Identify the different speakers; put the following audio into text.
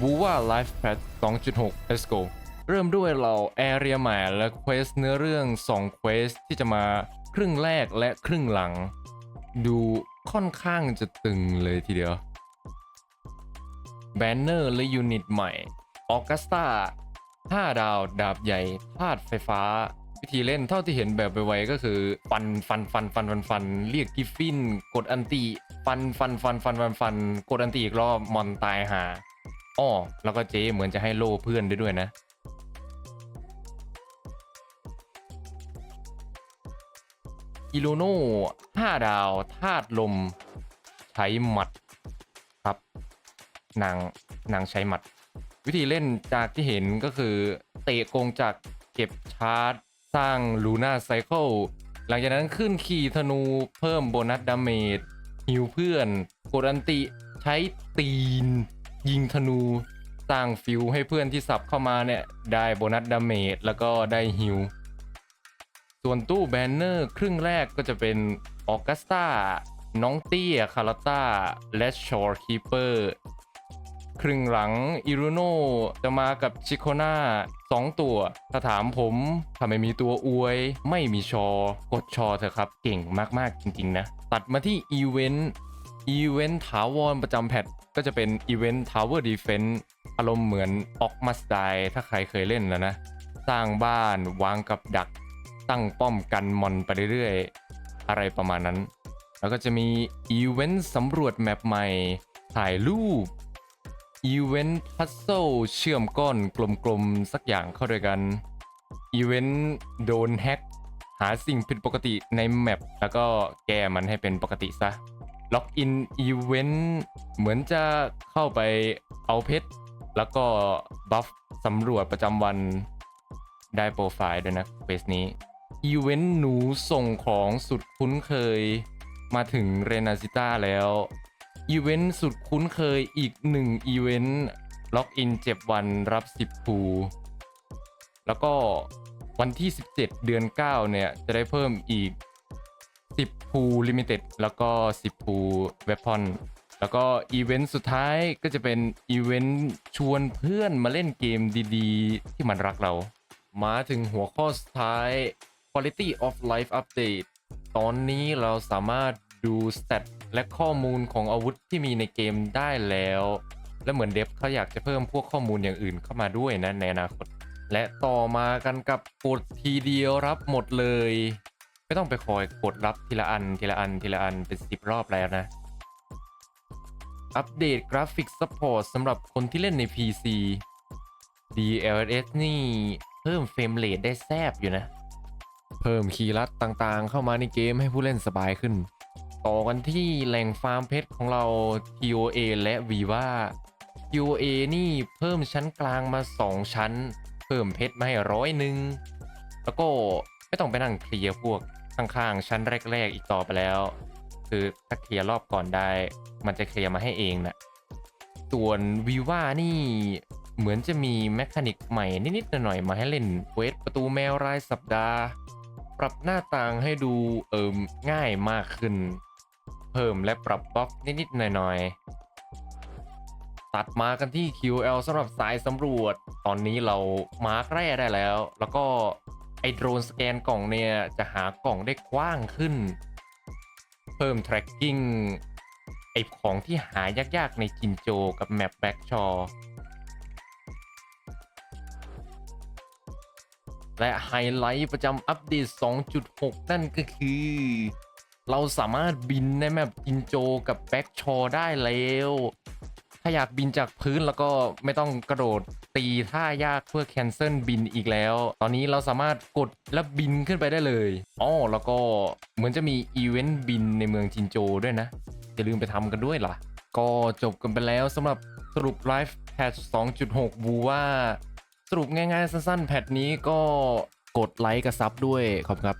Speaker 1: บูว่า Life Path 2.6 Let's go เริ่มด้วยเราแอเรียใหม่และเควสเนื้อเรื่อง2เควสที่จะมาครึ่งแรกและครึ่งหลัง ดูค่อนข้างจะตึงเลยทีเดียวแบนเนอร์และยูนิตใหม่ออกัสตา5ดาวดาบใหญ่ธาตุไฟฟ้า วิธีเล่นเท่าที่เห็นแบบไวๆก็คือฟันฟันฟันฟันฟันฟันเรียกกิฟฟิน กดอันติฟันฟันฟันฟันฟันฟันกดอันติอีกรอบมอนตายหา อ้อแล้วก็เจ๊เหมือนจะให้โล่เพื่อนได้ด้วยนะ อิโลโน่5ดาวธาตุลม ใช้หมัดครับนางนางใช้หมัด วิธีเล่นจากที่เห็นก็คือเตะกงจากเก็บชาร์จ สร้างลูน่าไซเคิลหลังจากนั้นขึ้นขี่ธนูเพิ่มโบนัสดาเมจฮิวเพื่อน กดอันติใช้ตีน ยิงธนูสร้างฟิวให้เพื่อนที่สับเข้ามาเนี่ย ได้โบนัสดาเมจแล้วก็ได้ฮิว ส่วนตู้แบนเนอร์ครึ่งแรกก็จะเป็นออกัสตาน้องเตี้ยคาราต้าและชอร์คีเปอร์ครึ่งหลังอิรุโนจะมากับชิโคนาสองตัว ถ้าถามผมถ้าไม่มีตัวอวย ไม่มีชอ กดชอเถอะครับ เก่งมาก ๆ จริง ๆ นะ ตัดมาที่อีเวนต์ อีเวนต์ถาวรประจำแพทก็จะเป็นอีเวนต์ทาวเวอร์ดีเฟนต์อารมณ์เหมือนออกมาสไตถ้าใครเคยเล่นแล้วนะ สร้างบ้านวางกับดัก ตั้งป้อมกันมอนไปเรื่อยๆ อะไรประมาณนั้น แล้วก็จะมีอีเวนต์สำรวจแมปใหม่ ถ่ายรูปอีเวนต์พัซเซิลเชื่อมก้อนกลมๆ สักอย่างเข้าด้วยกันอีเวนต์โดนแฮ็กหาสิ่งผิดปกติในแมปแล้วก็แก้มันให้เป็นปกติซะ ล็อกอินอีเวนต์เหมือนจะเข้าไปเอาเพชรแล้วก็บัฟสำรวจประจำวันได้โปรไฟล์ด้วยนะเฟสนี้อีเวนต์หนูส่งของสุดคุ้นเคยมาถึงเรนาซิต้าแล้วอีเวนต์สุดคุ้นเคยอีกหนึ่งอีเวนต์ล็อกอินเจ็บวันรับ 10ภูแล้วก็วันที่ 17 เดือน 9 เนี่ย จะได้เพิ่มอีก 10ภูลิมิเต็ดแล้วก็ 10ภูเวพอนแล้วก็อีเวนต์สุดท้ายก็จะเป็นอีเวนต์ชวนเพื่อนมาเล่นเกมดีๆ ที่มันรักเรา มาถึงหัวข้อสุดท้าย Quality of Life Update ตอนนี้เราสามารถดูสเตตและข้อมูลของอาวุธที่มีในเกมได้แล้ว และเหมือนเดฟเขาอยากจะเพิ่มพวกข้อมูลอย่างอื่นเข้ามาด้วยนะในอนาคต และต่อมากันกับกดทีเดียวรับหมดเลย ไม่ต้องไปคอยกดรับทีละอันทีละอันทีละอันเป็นสิบรอบแล้วนะ อัปเดตกราฟิกซัพพอร์ตสำหรับคนที่เล่นใน PC DLSS นี่เพิ่มเฟรมเรทได้แซบอยู่นะ เพิ่มคีย์ลัดต่างๆ เข้ามาในเกมให้ผู้เล่นสบายขึ้น ต่อกันที่แหล่งฟาร์มเพชรของเรา TOA และ Viva TOA นี่เพิ่มชั้นกลางมา 2 ชั้น เพิ่มเพชรมาให้ร้อยหนึ่ง แล้วก็ไม่ต้องไปนั่งเคลียร์พวก ข้างๆ ชั้นแรก ๆ อีกต่อไปแล้ว คือถ้าเคลียร์รอบก่อนได้ มันจะเคลียร์มาให้เองนะส่วน Viva นี่เหมือนจะมีแมคานิกใหม่นิดๆหน่อยๆมาให้เล่นเวทประตูแมวรายสัปดาห์ ปรับหน้าต่างให้ดูเอิมง่ายมากขึ้น เพิ่มและปรับบล็อกนิดๆหน่อยๆตัดมากันที่ QL สำหรับสายสำรวจ ตอนนี้เรามาร์กแร่ได้แล้ว แล้วก็ ไอโดรนสแกนกล่องเนี่ย จะหากล่องได้กว้างขึ้น เพิ่ม tracking ไอของที่หายากๆ ในจินโจกับแมปแบ็กชอและไฮไลท์ประจำอัปเดต 2.6 นั่นก็คือ เราสามารถบินในแมปจินโจกับแบ็กชอได้แล้ว ถ้าอยากบินจากพื้นแล้วก็ไม่ต้องกระโดดตีท่ายากเพื่อแคนเซิลบินอีกแล้ว ตอนนี้เราสามารถกดและบินขึ้นไปได้เลยอ๋อแล้วก็เหมือนจะมีอีเวนต์บินในเมืองจินโจด้วยนะอย่าลืมไปทำกันด้วยล่ะ ก็จบกันไปแล้วสำหรับสรุปไลฟ์แพท2.6บูว่า สรุปง่ายๆ สั้นๆ แพทนี้ก็กดไลค์กับซับด้วยขอบคุณครับ